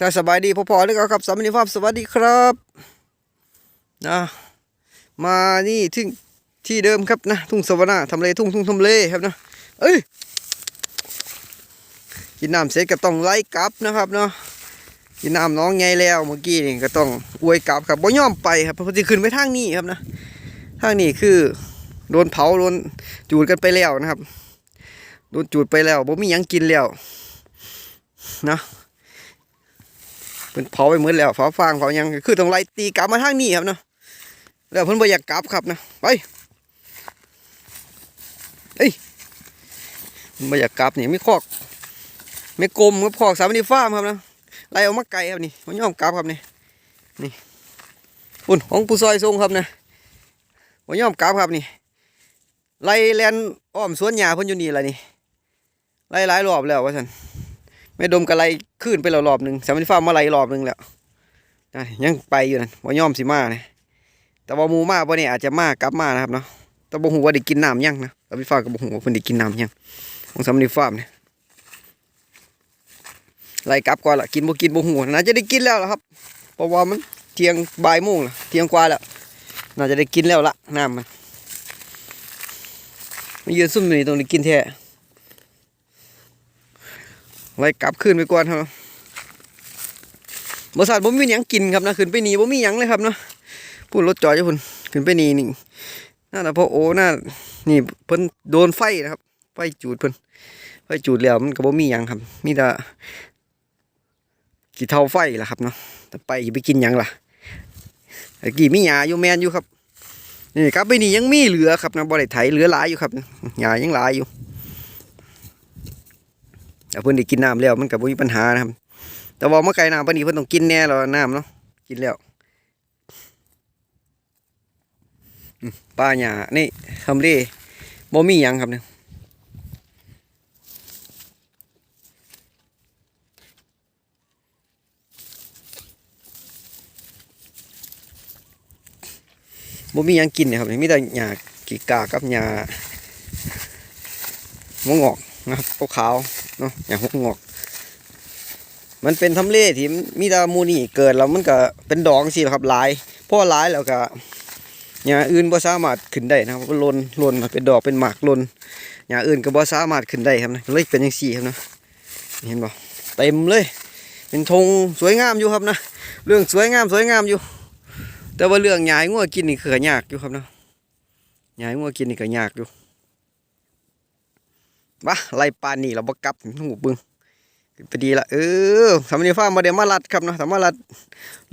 ถ้าสบายดีพอๆเลยครับสามีภาพสวัสดีครับนะมานี่ที่ที่เดิมครับนะทุ่งสวรรค์ทำเลทุ่งทุ่งทำเลครับนะเอ้ยกินน้ำเสร็จก็ต้องไล่กลับนะครับเนาะกินน้ำน้องไงแล้วเมื่อกี้นี่ก็ต้องอวยกลับครับบ่ยอมไปครับเพราะจะขึ้นไปทางนี้ครับนะทางนี้คือโดนเผาโดนจูดกันไปแล้วนะครับโดนจูดไปแล้วบ่มียังกินแล้วนะ เป็นเผาไปหมดแล้วเผาฟางเผายังคือต้องไล่ตีกลับมาทางนี้ครับเนาะแล้วเพิ่นบ่อยากกลับครับนะไปเอ้ยบ่อยากกลับนี่ไม่คอกไม่กลมครับคอกสามนิฟามครับนะไล่ออกมาไกลครับนี่มันยอมกลับครับนี่นี่ปุ่นของผู้ซอยทรงครับนะมันยอมกลับครับนี่ไล่แลนอ้อมสวนหญ้าเพิ่นอยู่นี่ล่ะนี่ไล่หลายรอบแล้วว่าซั่น แม่ดมกระไรขึ้นไปแล้วรอบหนึ่งสามีฟ้ามาไล่รอบหนึ่งแล้วยังไปอยู่นั่นว่าย่อมสิมาเนี่ยแต่ว่ามูมาบ่เนี่อาจจะมากลับมานะครับเนาะแต่บ่ฮู้ว่าได้กินน้ำยังนะสามีฟ้าก็บ่ฮู้ว่าเพิ่นได้กินน้ำยังของสามีฟ้าเนี่ยไล่กลับก่อนละกินบ่กินบ่ฮู้น่าจะได้กินแล้วละครับเพราะว่ามันเที่ยงบ่ายโมงละเที่ยงกว่าแล้วน่าจะได้กินแล้วละน้ำมันมายืนซุ่มอยู่ตรงนี้กินแท้ ไล่กลับขึ้นไปก่อนครับบริษัทผมมีหยังกินครับนะขึ้นไปหนีผมมีหยังเลยครับเนาะพูดรถจอดอยู่พุ่นขึ้นไปหนีนี่น่าจะพอโอ้น่านี่เพิ่นโดนไฟนะครับไฟจูดเพิ่นไฟจูดแล้วมันก็บ่มีหยังครับ มีแต่กี่เท่าไฟล่ะครับเนาะแต่ไปสิไปกินหยังล่ะไอ้กี่มีหญ้าอยู่แมนอยู่ครับนี่กลับไปนี่ยังมีเหลือครับนะบ่ได้ไถเหลือหลายอยู่ครับหญ้ายังหลายอยู่ แต่เพิ่นได้กินน้ำแล้วมันก็บ่มีปัญหานะครับ แต่ว่าเมื่อไก่น้ำปานนี้เพิ่นต้องกินแน่แล้วน้ำเนาะกินแล้วปลาหญ้านี่ทำเลบ่มีหยังครับเนี่ยบ่มีหยังกินเนยครับมีแต่หญ้ากีกากับหญ้าหัวงอกนะครับขาวๆ เนาะอย่างหกงอก มันเป็นทำเลที่มีตามูนี่เกิดแล้วมันก็เป็นดอกสิครับหลายพราะหลายแล้วก็อย่างอื่นบ่สามารถขึ้นได้นะครับมันลนลนเป็นดอกเป็นหมากลนอย่างอื่นก็บ่สามารถขึ้นได้ครับนะเลยเป็นอย่างสี่ครับนะเห็นบ่เต็มเลย เป็นธงสวยงามอยู่ครับนะเรื่องสวยงามสวยงามอยู่ แต่ว่าเรื่องหยายงัวกินนี่คือยากอยู่ครับนะหยายงัวกินนี่ก็ยากอยู่ วะไล่ปานนี่เราบกลับหูบึงพอดีละเออสามนีฟ้ามาเดมาลัดครับเนาะสามารถลัด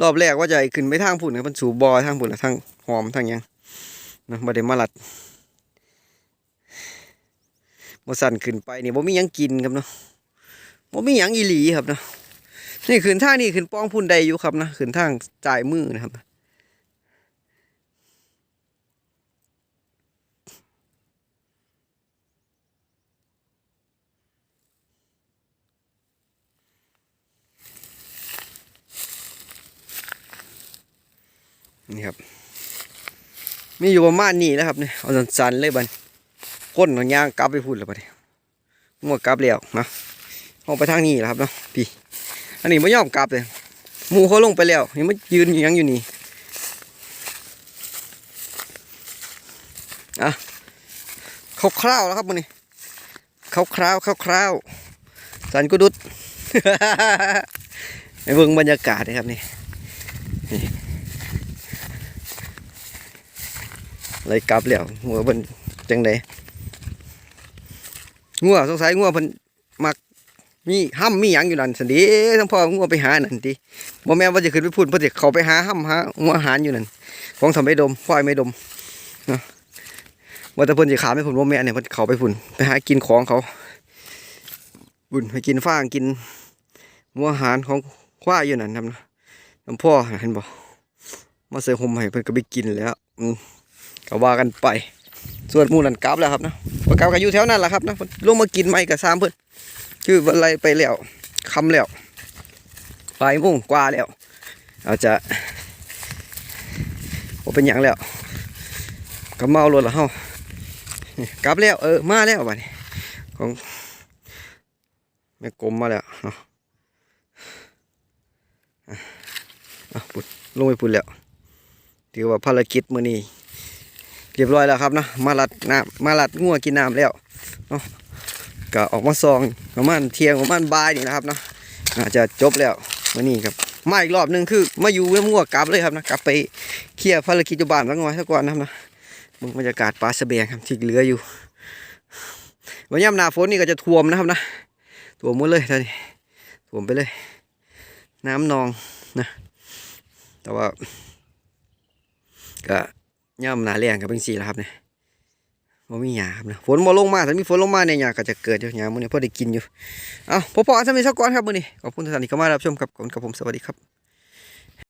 รอบแรกว่าจะขึ้นไปทางผุ่นครับมันสูบอทางผุ่นละทางหอมทางยังเนาะมาเดมาลัดบ่สั่นขึ้นไปนี่บ่มียังกินครับเนาะบ่มียังอีหลีครับเนาะนี่ขึ้นทางนี่ขึ้นป้องพุ่นใดอยู่ครับนะขึ้นทางจ่ายมือนะครับ มีอยู่ประมาณนี้นะครับเนี่ยเอาสันๆเลยบันก้นของยางกลับไปพุ่นแล้วบัดนี้มั่วกลับแล้วนะเอาไปทางนี้แหละครับเนาะพี่ อันนี้ไม่ยอมกลับเลยมูเขาลงไปแล้วยังไม่ยืนยังอยู่นี่อะคร่าวๆแล้วครับมันนี่คร่าวๆคร่าวๆสันกุดุดไปเบิ่งบรรยากาศนะครับนี่ เลยกลับแล้วงัวเพิ่นจังไดงัวสงสัยงัวเพิ่นมักมีห้ำมีหยังอยู่นั่นสันดีทั้งพ่องัวไปหานั่นติบ่แม่นว่าจะขึ้นไปพูดเพิ่นสิเขาไปหาห้ำหางัวหารอยู่นั่นของทำไม่ดมควายไม่ดมเนาะว่าแต่เพิ่นสิขาไมให้ผมบ่แม่นเนี่ยเพิ่นเขาไปพุ่นไปหากินของเขาบุญไปกินฟางกินงัวหารของควายอยู่นั่นครับนะน้ำพ่อเห็นบ่มาเสือห่มให้เพิ่นก็ไปกินแล้วอืม ก็ว่ากันไป ส่วนหมูนันกลับแล้วครับเนาะพอกลับก็อยู่แถวนั้นแหละครับเนาะลงมากินไม่กับซามเพิ่อนคือวันไรไปแล้วคำแล้วไปโมงกว่าแล้วเอาจะบ่เป็นหยังแล้วก็เมารถล้วเฮากลับแล้วเออมาแล้วบัดนี้ของแม่กลมมาแล้วเนาะอะปุดลงไปปุดแล้วถือว่าภารกิจมื้อนี้ เรียบร้อยแล้วครับนะมาลัดน้ำมาลัดงัวกินน้ำแล้วเนาะก็ออกมาซองประมาณเที่ยงประมาณบ่ายนี่นะครับเนาะอาจจะจบแล้วมื้อนี้ครับมาอีกรอบหนึงคือมาอยู่เว้ยงัวกลับเลยครับนะกลับไปเคลียร์ภารกิจอยู่บ้านสักหน่อยสักก่อนนะครับนะเบิ่งบรรยากาศปลาสะแบงครับที่เหลืออยู่วันยามหนาฝนนี่ก็จะท่วมนะครับนะท่วมหมดเลยท่านท่วมไปเลย น้ำนองนะแต่ว่าก็ ย่ำหนาแรงกับเป็นสีแล้วครับเนี่ยบ่มีหยาครับนะฝนบ่ลงมาถ้ามีฝนลงมาเนี่ยหยาก็จะเกิดอยู่หยามื้อนี้พอได้กินอยู่เอ้าพอๆอันสำนี้สักก่อนครับมื้อนี้ขอบคุณทุกท่านที่เข้ามารับชมครับขอบคุณครับผมสวัสดีครับ